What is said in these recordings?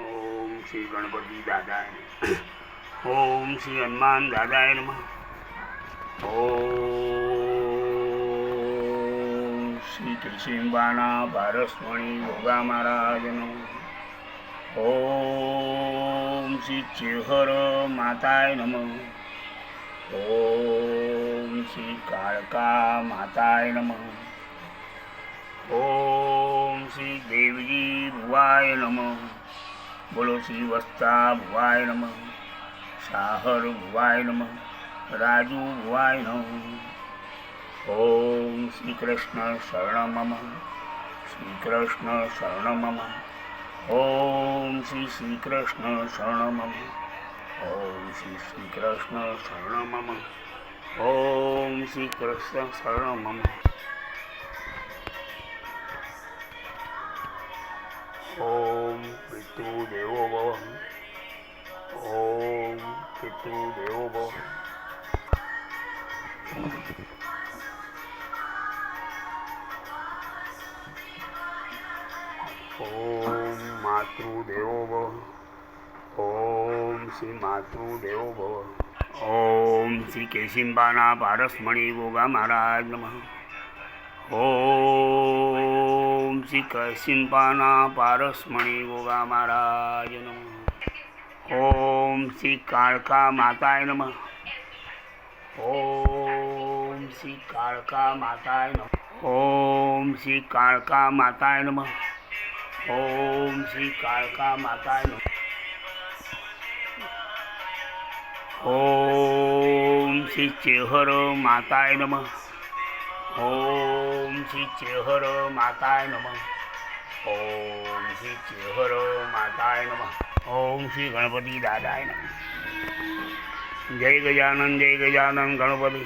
ઓમ શ્રી ગણપતિ દાદાય ઓમ શ્રી હનુમાન દાદાય નમઃ. ઓમ શ્રી કૃષ્ણબાના પારસમણી ભોગા મહારાજનો. ઓમ શ્રી ચેહર માતાય નમઃ. ઓમ શ્રી કાળકા માતાય નમઃ. ઓમ શ્રી દેવજી ભુવાય નમઃ. બોલો શ્રી વસ્તા ભુવાય નમ, સાહર ભુવાય નમ, રાજુ ભુવાય નમ. ઓમ શ્રી કૃષ્ણ શરણ મમ શ્રી કૃષ્ણ શરણ મમ ઓમ શ્રી શ્રી કૃષ્ણ શરણ મમ ઓમ શ્રી શ્રી કૃષ્ણ શરણ મમ ઓમ શ્રી કૃષ્ણ શરણ મમ ઓમ ભવ ઓમ પિતૃદેવો ભવ ઓમ માતૃદેવો ભવ ઓમ શ્રી માતૃદેવો ભવ ઓમ શ્રી કેશિંબાના પારસમણી ગોગા મહારાજ નમઃ. ઓમ શ્રી કૈસિંપાના પારસમણી ગોગા મહારાજ નમઃ ઓમ શ્રી કાળકા માતાય નમઃ ઓમ શ્રી કાળકા માતાય નમઃ ઓમ શ્રી કાળકા માતાય નમઃ ઓમ શ્રી કાળકા માતાય નમઃ ઓમ શ્રી ચેહર માતાય નમઃ ઓમ શ્રી ચેહર માતાય નમઃ ઓમ શ્રી ચેહર માતાય નમઃ ઓમ શ્રી ગણપતિ દાદાય નમઃ જય ગજાનન જય ગજાનંદ ગણપતિ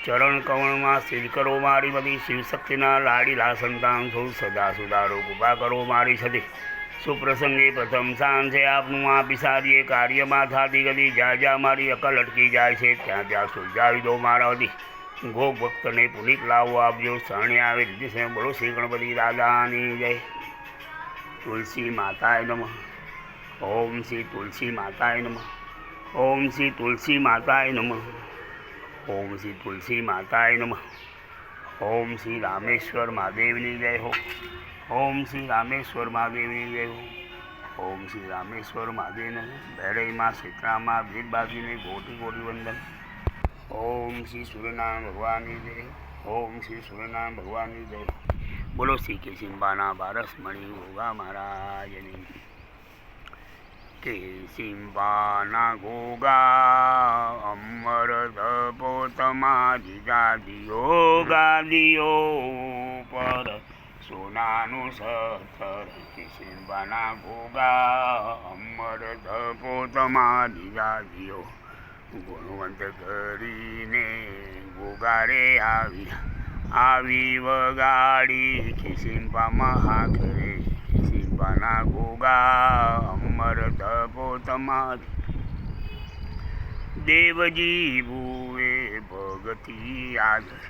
ચરણ કમળમાં સ્થિર કરો મારી બધી શિવશક્તિના લાડીલા સંતાન સૌ સદા સુધારો કૃપા કરો મારી સદી સુપ્રસંગે પ્રથમ છે આપનું આ પિસારીએ કાર્યમાં થાતી ગતિ જ્યાં જ્યાં મારી અકલ અટકી જાય છે ત્યાં ત્યાં સુલઝાવી દો મારા વધી ગોપ ભક્તને પુનિત લાવો આપજો. શરણે આવે દીધી બોલો શ્રી ગણપતિ દાદાની જય. તુલસી માતાય નમઃ. ઓમ શ્રી તુલસી માતાય નમઃ. ઓમ શ્રી તુલસી માતાય નમઃ. ઓમ શ્રી તુલસી માતાય નમઃ. ઓમ શ્રી રામેશ્વર મહાદેવની જય હો. ઓમ શ્રી રામેશ્વર મહાદેવની જય હો. ઓમ શ્રી રામેશ્વર મહાદેવને ભેરઈમાં શીતળામાં ભીડબાજીને ગોટી ગોટી વંદન. ઓમ શ્રી સૂર્યનારાયણ ભગવાનની જય ઓમ શ્રી સૂર્યનારાયણ ભગવાનની જય બોલો શ્રી કેશિંબાના પારસમણી ગોગા મહારાજની. કેશિંબાના ગોગા અમર ધપો તમારી ગાદીઓ ગાદીઓ પર સોનાનું સથર. કેશિંબાના ગોગા અમર ધપો તમારી ગાદીઓ. ગુણવંત કરીને ગોગારે આવી આવી વગાડી. ખિસિંપા મહાખરે ખિસિંપાના ગોગા અમર ધપો તમારી. દેવજી ભૂવે ભગતી આદર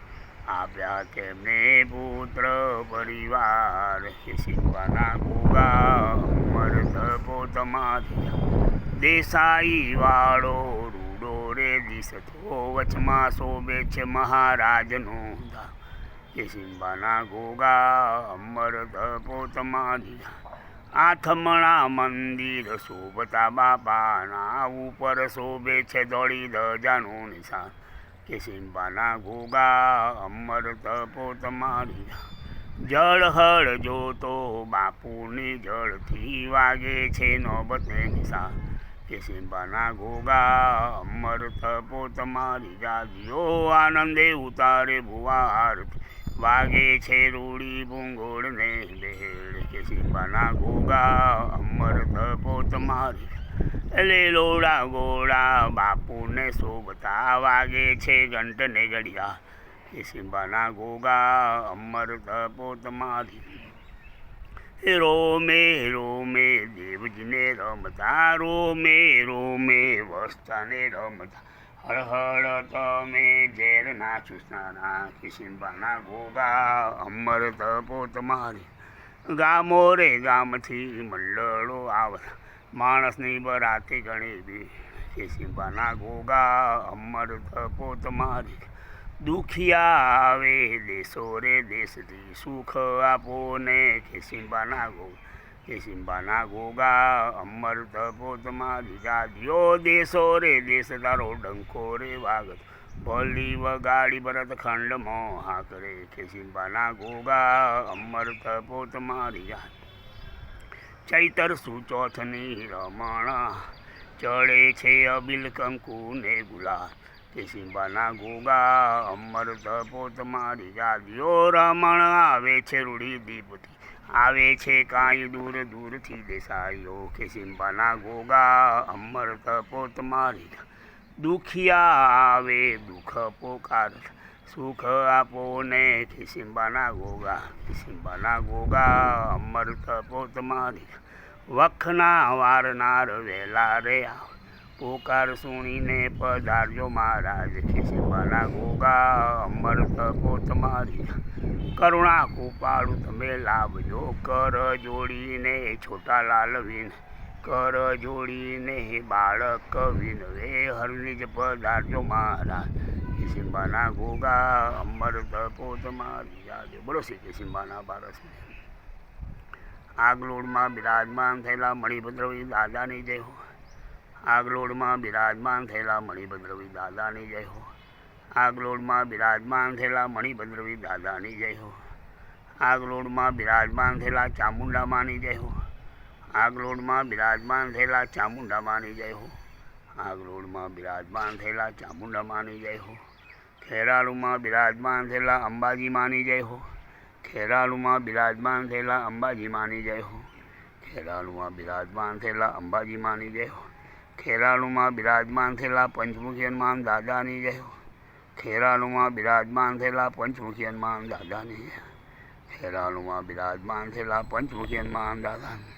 આપ્યા તેમને પુત્ર પરિવાર. ખિસિંપાના ગોગા અમર ધપો તમારી. દેસાઈ વાળો રે દિશતો વચમાં શોભે છે મહારાજનો. કે સિંબાના ગોગા અમર ધપો તમારી આથમણા મંદિર શોભતા બાપાના ઉપર શોભે છે દોડી ધજાનું નિશાન. કે સિંબાના ગોગા અમર ધપો તમારી જળહળ જોતો બાપુની જળથી વાગે છે નોબતે નિશાન. કે સિંબાના ગોગા અમર થપો તમારી જાગીઓ, આનંદે ઉતારે ભુવાર વાગે છે રૂડી ભૂંગોળને લેડ કે સિંબાના ગોગા અમર થપો તમારી એટલે લોડા ગોળા બાપુને શોભતા વાગે છે ઘંટને ઘડિયા. કે સિંબાના ગોગા અમર થપો તમારી રોમે રોમે દેવજીને રમતા રોમે રોમે વસ્તાને રમતા. હર હર તમે ઝેર ના ચૂસનારા કિશિંબાના ગોગા, અમર તપો તમારી ગામો રે, ગામથી મંડળો આવતા. માણસની બરાતે ગણી બી કિશિંબાના ગોગા, અમર તપો તમારી દુખિયા આવે દેશો રે દેશથી સુખ આપો ને કે સિંબાના ગો કે સિંબાના ગોગા, અમર તપો દીધા જાદિયો દેશો રે, દેશ તારો ડંકો રે વાગત ભલી વગાડી ભરત ખંડ મોહા કરે કે સિંબાના ગોગા, અમર તપો દીધા ચૈતર સુચોથની રમણ ચડે છે અબિલ કંકુ ને ગુલાલ. કે સિંબાના ગોગા, અમર તપોત મારી જાદિયો રમણ આવે છે રૂઢી દીપથી. આવે છે કાંઈ દૂર દૂરથી દેસાઈઓ કે સિંબાના ગોગા, અમર તપોત મારી દુખિયા આવે, દુઃખ પોકાર. સુખ આપો ને કિસિમ્બાના ગોગા કિસિમ્બાના ગોગા, અમર તપોત મારી વખના વારનાર વહેલા રે આવ. પોકાર સુણીને પધારજો મહારાજ. કિસિમ્બાના ગોગા અમર તકો તમારી કરુણા કૃપાળું તમે લાવજો. કર જોડીને છોટા લાલ વિન કર જોડીને બાળક વિનવે જ પધારજો મહારાજ. સિંબાના ગોગા અમર તકો તમારી યાદ બોલો શ્રી સિંબાના બારસ. આગલોડમાં બિરાજમાન થયેલા મણિભદ્રવી દાદાની જય હો. આગલોડમાં બિરાજમાન થયેલા મણિભદ્રવી દાદાની જય હો. આગલોડમાં બિરાજમાન થયેલા મણિભદ્રવી દાદાની જય હો. આગલોડમાં બિરાજમાન થયેલા ચામુંડામાની જય હો. આગલોડમાં બિરાજમાન થયેલા ચામુંડામાની જય હો. આગલોડમાં બિરાજમાન થયેલા ચામુંડામાની જય હો. ખેરાલુમાં બિરાજમાન થયેલા અંબાજી માની જય હો. ખેરાલુમાં બિરાજમાન થયેલા અંબાજી માની જય હો. ખેરાલુમાં બિરાજમાન થયેલા અંબાજી માની જય હો. ખેરાલુમાં બિરાજમાન થયેલા પંચમુખી હનુમાન દાદાની જય. ખેરાલુમાં બિરાજમાન થયેલા પંચમુખી હનુમાન દાદાની જય. ખેરાલુમાં બિરાજમાન થયેલા પંચમુખી હનુમાન દાદાની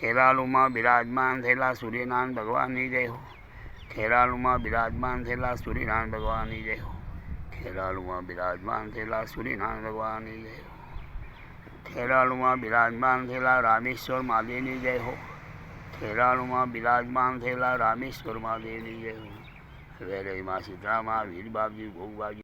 ખેરાલુમાં બિરાજમાન થયેલા સૂર્યનારાયણ ભગવાનની જય હો. ખેરાલુમાં બિરાજમાન થયેલા સૂર્યનારાયણ ભગવાનની જય હો. ખેરાલુમાં બિરાજમાન થયેલા સૂર્યનારાયણ ભગવાનની જય હો. ખેરાલુમાં બિરાજમાન થયેલા રામેશ્વર મહાદેવની જય હો. ખેરાલુમાં બિરાજમાન થયેલા રામેશ્વર મહાદેવની જય હો સીતરામાં વીરબાબજી ગોગબાજી